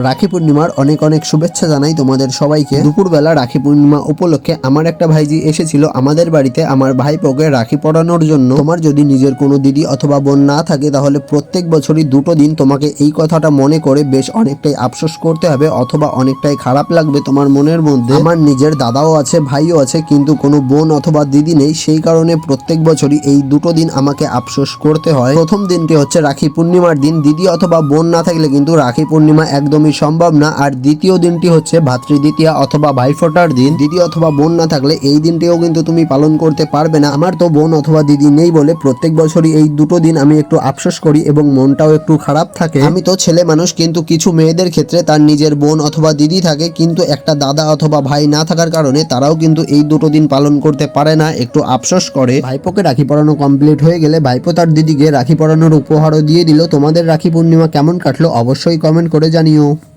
রাখি পূর্ণিমার অনেক অনেক শুভেচ্ছা জানাই তোমাদের সবাইকে। দুপুরবেলা রাখি পূর্ণিমা উপলক্ষে আমার একটা ভাইজি এসেছিল আমাদের বাড়িতে আমার ভাইপোকে রাখি পরানোর জন্য। তোমার যদি নিজের কোনো দিদি অথবা বোন না থাকে তাহলে প্রত্যেক বছরই দুটো দিন তোমাকে এই কথাটা মনে করে বেশ অনেকটাই আফসোস করতে হবে অথবা অনেকটাই খারাপ লাগবে তোমার মনের মধ্যে। আমার নিজের দাদাও আছে, ভাইও আছে, কিন্তু কোনো বোন অথবা দিদি নেই। সেই কারণে প্রত্যেক বছরই এই দুটো দিন আমাকে আফসোস করতে হয়। প্রথম দিনটি হচ্ছে রাখি পূর্ণিমার দিন। দিদি অথবা বোন না থাকলে কিন্তু রাখি পূর্ণিমা একদমই সম্ভব না, আর দ্বিতীয় দিনটি হচ্ছে ভাতৃদ্বিতীয়া অথবা ভাইফোঁটার দিন। দিদি অথবা বোন না থাকলে এই দিনটিও কিন্তু তুমি পালন করতে পারবে না। আমার তো বোন অথবা দিদি নেই বলে প্রত্যেক বছরই এই দুটো দিন আমি একটু আফসোস করি এবং মনটাও একটু খারাপ থাকে। আমি তো ছেলে মানুষ, কিন্তু কিছু মেয়েদের ক্ষেত্রে তার নিজের বোন অথবা দিদি থাকে, কিন্তু একটা দাদা অথবা ভাই না থাকার কারণে তারাও কিন্তু এই দুটো দিন পালন করতে পারে না, একটু আফসোস করে। ভাইপোকে রাখি পরানো কমপ্লিট হয়ে গেলে ভাইপো তার দিদিকে রাখি পরানোর উপহারও দিয়ে দিল। তোমাদের রাখি পূর্ণিমা কেমন কাটলো অবশ্যই কমেন্ট করে জানিও।